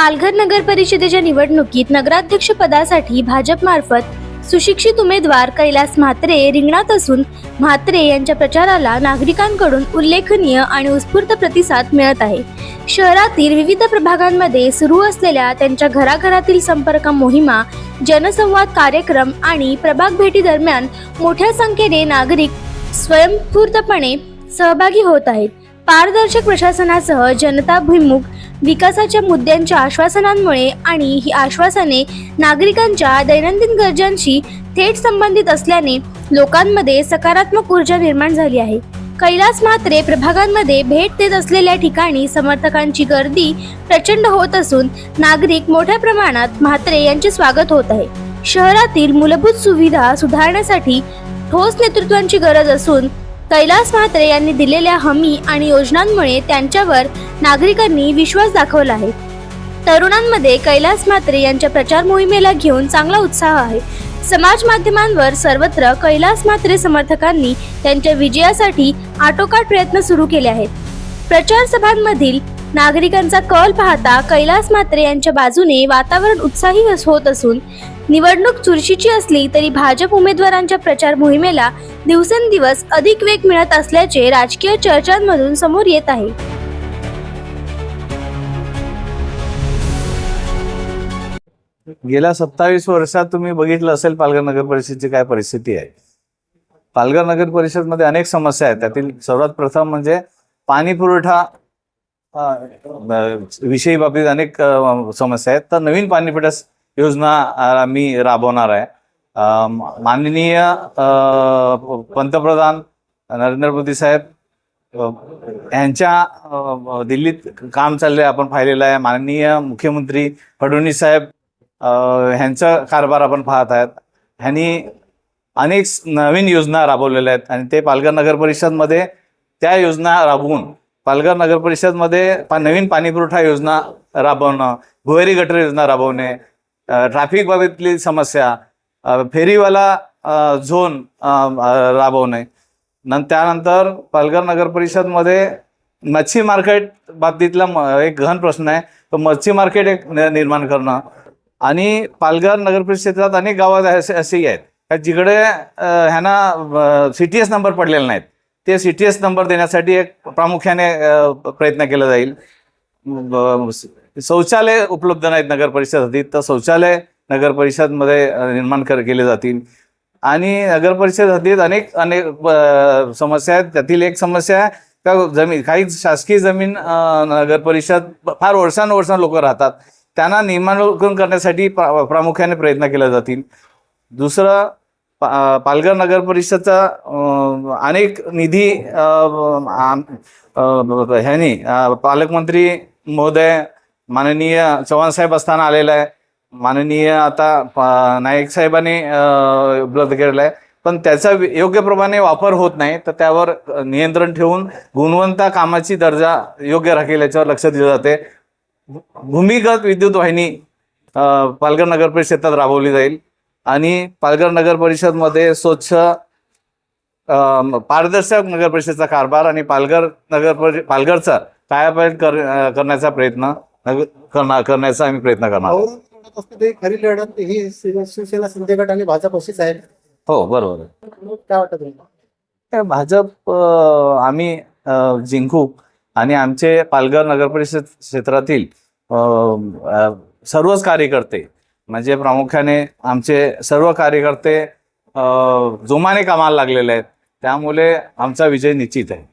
पालघर नगर परिषदेच्या निवडणुकीत नगराध्यक्ष पदासाठी भाजपमार्फत सुशिक्षित उमेदवार कैलास म्हात्रे रिंगणात असून म्हात्रे यांच्या प्रचाराला नागरिकांकडून उल्लेखनीय आणि उत्स्फूर्त प्रतिसाद मिळत आहे. शहरातील विविध प्रभागांमध्ये सुरू असलेल्या त्यांच्या घराघरातील संपर्क मोहिमा जनसंवाद कार्यक्रम आणि प्रभाग भेटी दरम्यान मोठ्या संख्येने नागरिक स्वयंस्फूर्तपणे सहभागी होत आहेत. पारदर्शक प्रशासनासह जनताभिमुख विकासाच्या मुद्द्यांच्या आश्वासनांमुळे आणि ही आश्वासने नागरिकांच्या दैनंदिन गरजांशी थेट संबंधित असल्याने लोकांमध्ये सकारात्मक ऊर्जा निर्माण झाली आहे. कैलास मात्रे प्रभागांमध्ये भेट देत असलेल्या ठिकाणी समर्थकांची गर्दी प्रचंड होत असून नागरिक मोठ्या प्रमाणात म्हात्रे यांचे स्वागत होत आहे. शहरातील मूलभूत सुविधा सुधारण्यासाठी ठोस नेतृत्वांची गरज असून कैलास म्हात्रे यांनी दिलेल्या हमी आणि योजनांमुळे त्यांच्यावर नागरिकांनी विश्वास दाखवला आहे. तरुणांमध्ये कैलास म्हात्रे यांच्या प्रचार मोहिमेला घेऊन चांगला उत्साह आहे. समाज माध्यमांवर सर्वत्र कैलास म्हात्रे समर्थकांनी त्यांच्या विजयासाठी आटोकाट प्रयत्न सुरू केले आहेत. प्रचार सभांमधील नागरिकांचा कल पाहता कैलास म्हात्रे यांच्या बाजूने वातावरण उत्साही होत असून निवडणूक चुरशीची असली तरी भाजप उमेदवारांच्या प्रचार मोहिमेला दिवसेंदिवस अधिक वेग मिळत असल्याचे राजकीय चर्चांमधून समोर येत आहे. गेल्या सत्तावीस वर्षात तुम्ही बघितलं असेल पालघर नगर परिषदेची काय परिस्थिती आहे. पालघर नगर परिषदमध्ये अनेक समस्या आहेत. त्यातील सर्वात प्रथम म्हणजे पाणी पुरवठा विषयी बाबतीत अनेक समस्या आहेत. तर नवीन पाणीपुरवठा योजना आम्ही राबवणार आहे. माननीय पंतप्रधान नरेंद्र मोदी साहेब यांच्या दिल्लीत काम चाललंय आपण पाहिलेलं आहे. माननीय मुख्यमंत्री फडणवीस साहेब ह्यांचा कारभार आपण पाहत आहेत. ह्यांनी अनेक नवीन योजना राबवलेल्या आहेत आणि ते पालघर नगर परिषदमध्ये त्या योजना राबवून पालघर नगर परिषदमध्ये पा नवीन पाणीपुरवठा योजना राबवणं भुहेरी गटर योजना राबवणे ट्रॅफिक बाबतीतली समस्या फेरीवाला झोन राबवणे. न त्यानंतर पालघर नगर परिषदमध्ये मच्छी मार्केट बाबतीतला म- एक गहन प्रश्न आहे. तो मच्छी मार्केट एक निर्माण करणं. आणि पालघर नगर परिषदेत अनेक गावात असे असेही आहेत. का जिकडे ह्यांना सी टी एस नंबर पडलेले नाहीत ते सी टी एस नंबर देण्यासाठी एक प्रामुख्याने प्रयत्न केला जाईल. शौचालय उपलब्ध नाहीत नगर परिषद हद्दीत तर शौचालय नगर परिषदमध्ये निर्माण कर केले जातील. आणि नगर परिषद हद्दीत अनेक अनेक समस्या आहेत. त्यातील एक समस्या आहे का जमीन काही शासकीय जमीन नगर परिषद फार वर्षानुवर्षां लोक राहतात. त्यांना नियमानुकरण करण्यासाठी प्रा- प्रामुख्याने प्रयत्न केले जातील. दुसरं पा- पालघर नगर परिषदचा अनेक निधी ह्यानी पालकमंत्री महोदय माननीय चव्हाण साहेब असताना आलेला आहे. माननीय आता नाईक साहेबांनी उपलब्ध केलेला आहे. पण त्याचा योग्य प्रमाणे वापर होत नाही तर त्यावर नियंत्रण ठेवून गुणवंता कामाची दर्जा योग्य राखेल याच्यावर लक्ष दिलं जाते. भूमिगत विद्युत वाहिनी पालघर नगर परिषदेत राबवली जाईल. आणि पालघर नगर परिषदमध्ये स्वच्छ पारदर्शक नगर परिषदेचा कारभार आणि पालघर नगर परि पालघरचा कायापालट कर करण्याचा प्रयत्न करण्याचा आम्ही प्रयत्न करणार आहोत. खरी लढत ही शिव- शिवसेना शिंदे गट आणि भाजप अशीच आहे हो बरोबर आहे. काय वाटतं तुम्हाला काय भाजप अ, आम्ही अ, जिंकू आणि आमचे पालघर नगर परिषद क्षेत्रातील अ, अ, सर्वच कार्यकर्ते म्हणजे प्रामुख्याने आमचे सर्व कार्यकर्ते अ, जोमाने कामाला लागलेले आहेत त्यामुळे आमचा विजय निश्चित आहे